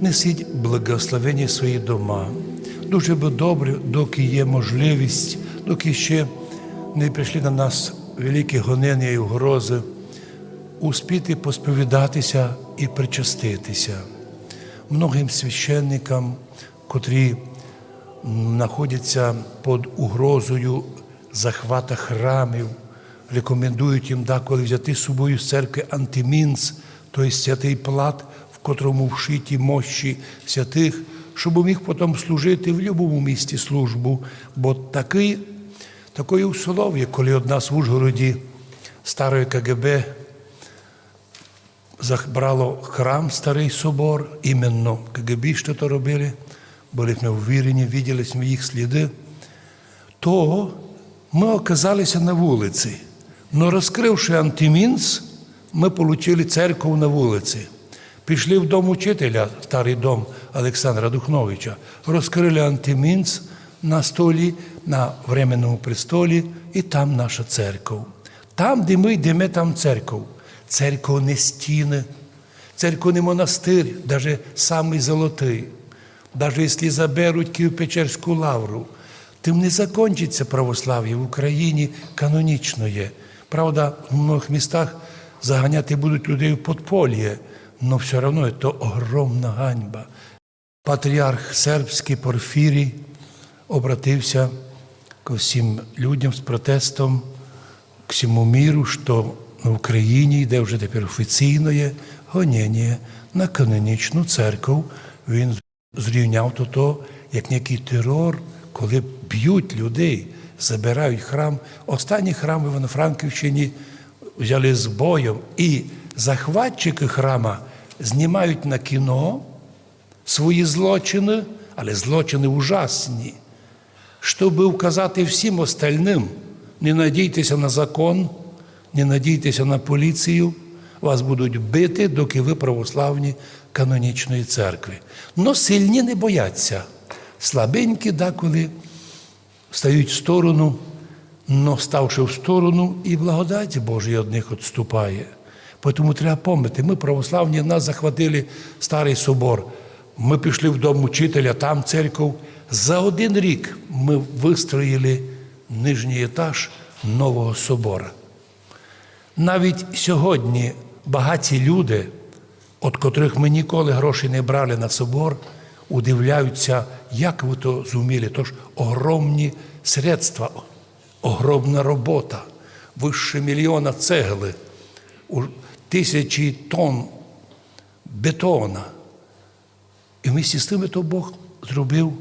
Несіть благословені свої дома. Дуже би добре, доки є можливість, доки ще не прийшли на нас великі гонення і угрози, успіти посповідатися і причаститися. Многим священникам, котрі знаходяться під угрозою захвата храмів, рекомендують їм деколи взяти з собою з церкви антимінц, тобто святий плат, котрому вшиті мощі святих, щоб міг потім служити в будь-якому місті службу. Бо такий, такої услов'я, коли од нас Ужгороді старої КГБ забрало храм Старий Собор, іменно КГБ, що то робили, були ми ввірені, бачили ми їх сліди, то ми оказалися на вулиці. Но розкривши антимінц, ми отримали церкву на вулиці. Пішли в дом учителя, старий дом Олександра Духновича, розкрили антимінц на столі, на временному престолі, і там наша церква. Там, де ми йдемо, там церква. Церква не стіни, церква не монастир, навіть самий золотий. Навіть якщо заберуть Києво-Печерську лавру, тим не закінчиться православ'я в Україні канонічно є. Правда, в многих містах заганяти будуть людей в подполье, але все одно це огромна ганьба. Патріарх сербський Порфірій обратився ко всім людям з протестом, к всьому міру, що на Україні йде вже тепер офіційно є гонення на канонічну церкву. Він зрівняв то, то як некий терор, коли б'ють людей, забирають храм. Останній храм в Івано-Франківщині взяли з боєм, і захватчики храма знімають на кіно свої злочини, але злочини ужасні, щоб вказати всім остальним, не надійтеся на закон, не надійтеся на поліцію, вас будуть бити, доки ви православні канонічної церкви. Но сильні не бояться. Слабенькі деколи стають в сторону, но ставши в сторону, і благодать Божа від них відступає. Тому треба пам'ятати, ми православні, нас захватили старий собор. Ми пішли в дом учителя, там церков. За один рік ми вистроїли нижній етаж нового собора. Навіть сьогодні багаті люди, від котрих ми ніколи грошей не брали на собор, удивляються, як ви то зуміли. Тож огромні средства, огромна робота, вище мільйона цегли, тисячі тонн бетона. І вместе з тим то Бог зробив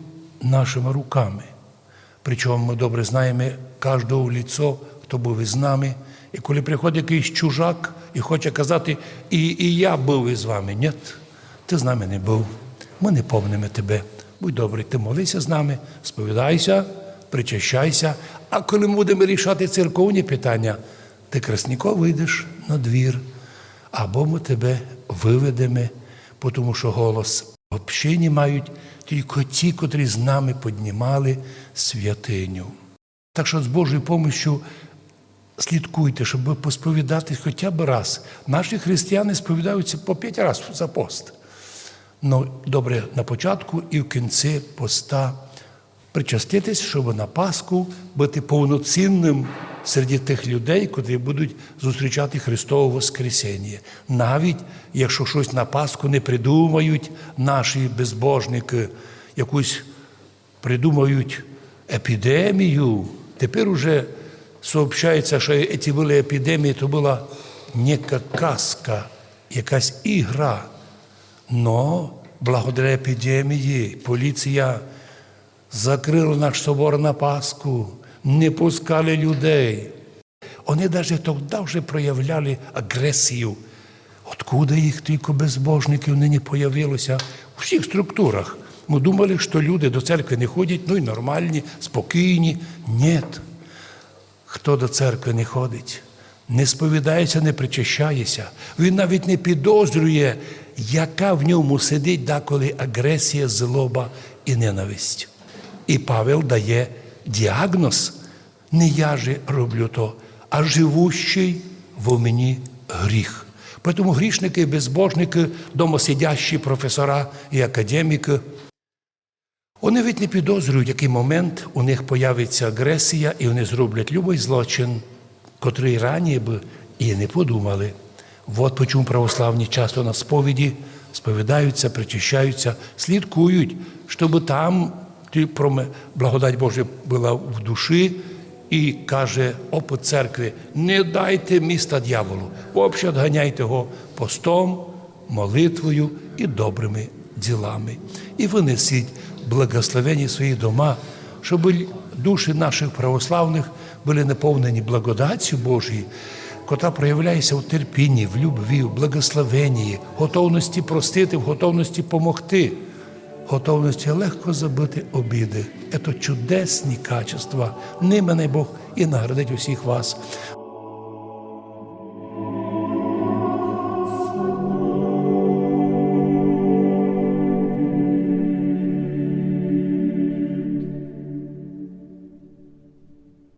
нашими руками. Причому ми добре знаємо кожного в ліцо, хто був із нами. І коли приходить якийсь чужак і хоче казати, і, і я був із вами. Ні, ти з нами не був. Ми не помнимо тебе. Будь добрий, ти молися з нами, сповідайся, причащайся. А коли ми будемо рішати церковні питання, ти красненько вийдеш на двір, або ми тебе виведемо, тому що голос общині мають тільки ті, котрі з нами піднімали святиню. Так що з Божою помощю слідкуйте, щоб посповідати хоча б раз. Наші християни сповідаються по п'ять разів за пост. Ну, добре, на початку і в кінці поста причаститись, щоб на Пасху бути повноцінним серед тих людей, котрі будуть зустрічати Христове Воскресіння. Навіть якщо щось на Пасху не придумають наші безбожники, якусь придумають епідемію. Тепер уже сообщається, що ці були епідемії, то була нека казка, якась ігра. Но благодаря епідемії поліція закрила наш собор на Пасху, не пускали людей. Вони навіть тоді вже проявляли агресію. Откуда їх тільки безбожників нині появилося у всіх структурах. Ми думали, що люди до церкви не ходять, ну і нормальні, спокійні. Ні. Хто до церкви не ходить, не сповідається, не причащається. Він навіть не підозрює, яка в ньому сидить деколи агресія, злоба і ненависть. І Павел дає діагноз: не я же роблю то, а живущий в мені гріх. Тому грішники безбожники, домосидящі професора і академіки, вони ведь не підозрюють, який момент у них появиться агресія, і вони зроблять любий злочин, котрий раніше би і не подумали. От почому православні часто на сповіді сповідаються, причащаються, слідкують, щоб там проме- благодать Божа була в душі, і каже опит церкви: не дайте міста дьяволу, взагалі відганяйте його постом, молитвою і добрими ділами. І винесіть благословені свої дома, щоб душі наших православних були наповнені благодаттю Божою, котра проявляється в терпінні, в любві, в благословенні, готовності простити, в готовності помогти, готовності легко забити обіди. Це чудесні качества. Ними не Бог і наградить усіх вас.